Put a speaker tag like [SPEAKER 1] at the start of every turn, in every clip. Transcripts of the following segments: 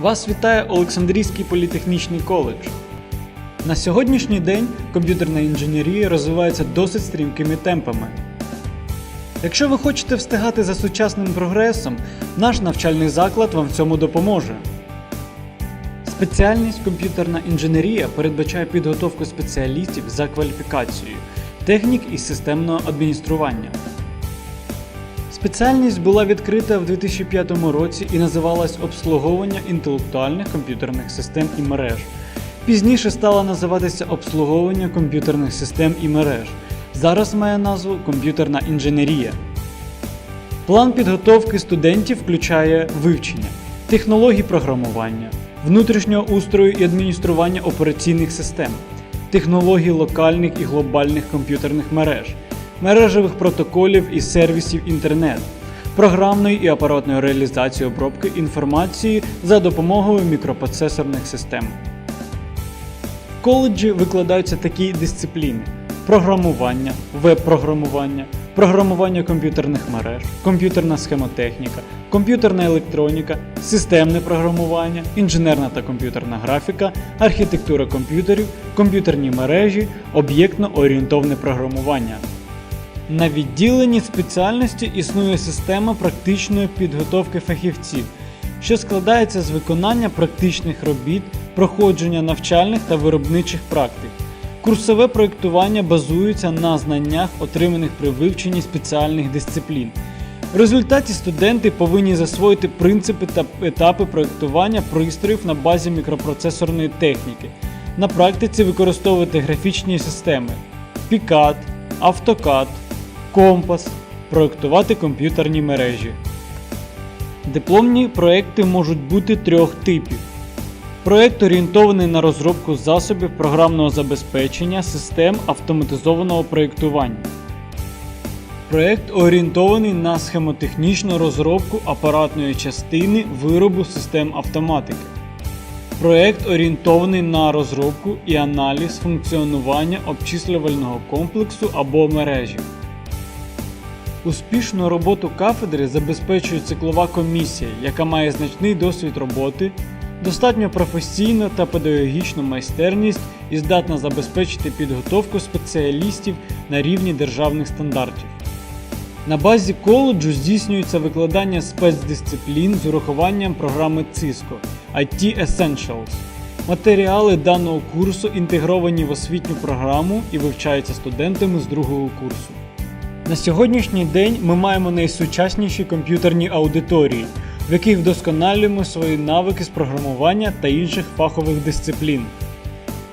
[SPEAKER 1] Вас вітає Олександрійський політехнічний коледж. На сьогоднішній день комп'ютерна інженерія розвивається досить стрімкими темпами. Якщо ви хочете встигати за сучасним прогресом, наш навчальний заклад вам в цьому допоможе. Спеціальність комп'ютерна інженерія передбачає підготовку спеціалістів за кваліфікацією, технік і системного адміністрування. Спеціальність була відкрита в 2005 році і називалась обслуговування інтелектуальних комп'ютерних систем і мереж. Пізніше стала називатися обслуговування комп'ютерних систем і мереж. Зараз має назву комп'ютерна інженерія. План підготовки студентів включає вивчення технологій програмування, внутрішнього устрою і адміністрування операційних систем, технологій локальних і глобальних комп'ютерних мереж, мережевих протоколів і сервісів інтернет, програмної і апаратної реалізації обробки інформації за допомогою мікропроцесорних систем. В коледжі викладаються такі дисципліни: програмування, веб-програмування, програмування комп'ютерних мереж, комп'ютерна схемотехніка, комп'ютерна електроніка, системне програмування, інженерна та комп'ютерна графіка, архітектура комп'ютерів, комп'ютерні мережі, об'єктно-орієнтовне програмування. На відділенні спеціальності існує система практичної підготовки фахівців, що складається з виконання практичних робіт, проходження навчальних та виробничих практик. Курсове проєктування базується на знаннях, отриманих при вивченні спеціальних дисциплін. В результаті студенти повинні засвоїти принципи та етапи проєктування пристроїв на базі мікропроцесорної техніки. На практиці використовувати графічні системи Picad, AutoCAD, Компас, проєктувати комп'ютерні мережі. Дипломні проекти можуть бути трьох типів. Проект орієнтований на розробку засобів програмного забезпечення систем автоматизованого проєктування. Проект орієнтований на схемотехнічну розробку апаратної частини виробу систем автоматики. Проект орієнтований на розробку і аналіз функціонування обчислювального комплексу або мережі. Успішну роботу кафедри забезпечує циклова комісія, яка має значний досвід роботи, достатньо професійну та педагогічну майстерність і здатна забезпечити підготовку спеціалістів на рівні державних стандартів. На базі коледжу здійснюється викладання спецдисциплін з урахуванням програми CISCO IT Essentials. Матеріали даного курсу інтегровані в освітню програму і вивчаються студентами з другого курсу. На сьогоднішній день ми маємо найсучасніші комп'ютерні аудиторії, в яких вдосконалюємо свої навики з програмування та інших фахових дисциплін.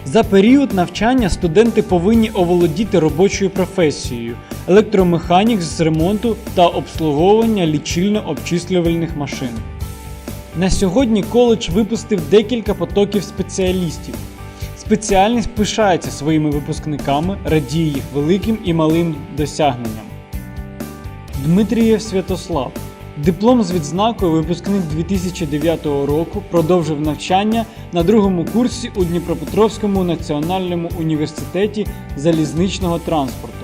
[SPEAKER 1] За період навчання студенти повинні оволодіти робочою професією, електромеханік з ремонту та обслуговування лічильно-обчислювальних машин. На сьогодні коледж випустив декілька потоків спеціалістів. Спеціальність пишається своїми випускниками, радіє їх великим і малим досягненням. Дмитрієв Святослав. Диплом з відзнакою випускник 2009 року продовжив навчання на другому курсі у Дніпропетровському національному університеті залізничного транспорту.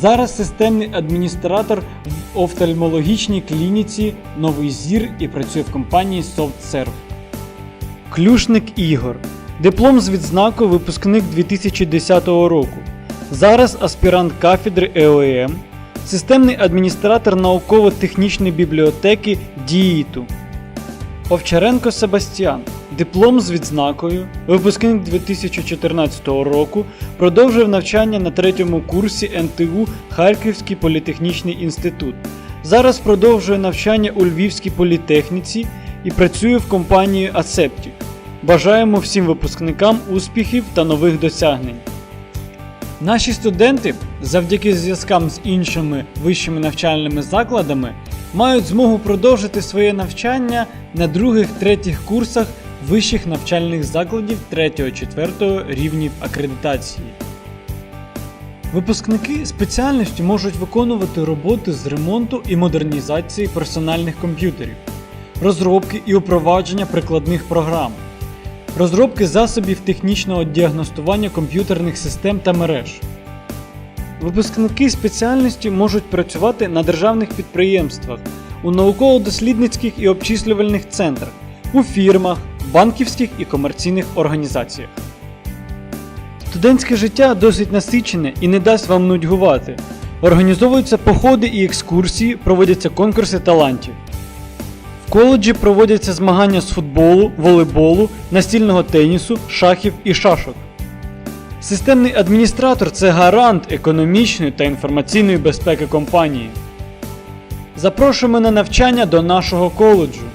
[SPEAKER 1] Зараз системний адміністратор в офтальмологічній клініці Новий Зір і працює в компанії SoftServe. Клюшник Ігор. Диплом з відзнакою випускник 2010 року. Зараз аспірант кафедри ЕОЕМ, системний адміністратор науково-технічної бібліотеки ДІІТу. Овчаренко Себастьян. Диплом з відзнакою, випускник 2014 року, продовжив навчання на третьому курсі НТУ Харківський політехнічний інститут. Зараз продовжує навчання у Львівській політехніці і працює в компанії Асептік. Бажаємо всім випускникам успіхів та нових досягнень. Наші студенти, завдяки зв'язкам з іншими вищими навчальними закладами, мають змогу продовжити своє навчання на других-третіх курсах вищих навчальних закладів 3-4 рівнів акредитації. Випускники спеціальності можуть виконувати роботи з ремонту і модернізації персональних комп'ютерів, розробки і упровадження прикладних програм, розробки засобів технічного діагностування комп'ютерних систем та мереж. Випускники спеціальності можуть працювати на державних підприємствах, у науково-дослідницьких і обчислювальних центрах, у фірмах, банківських і комерційних організаціях. Студентське життя досить насичене і не дасть вам нудьгувати. Організовуються походи і екскурсії, проводяться конкурси талантів. Коледжі проводяться змагання з футболу, волейболу, настільного тенісу, шахів і шашок. Системний адміністратор це гарант економічної та інформаційної безпеки компанії. Запрошуємо на навчання до нашого коледжу.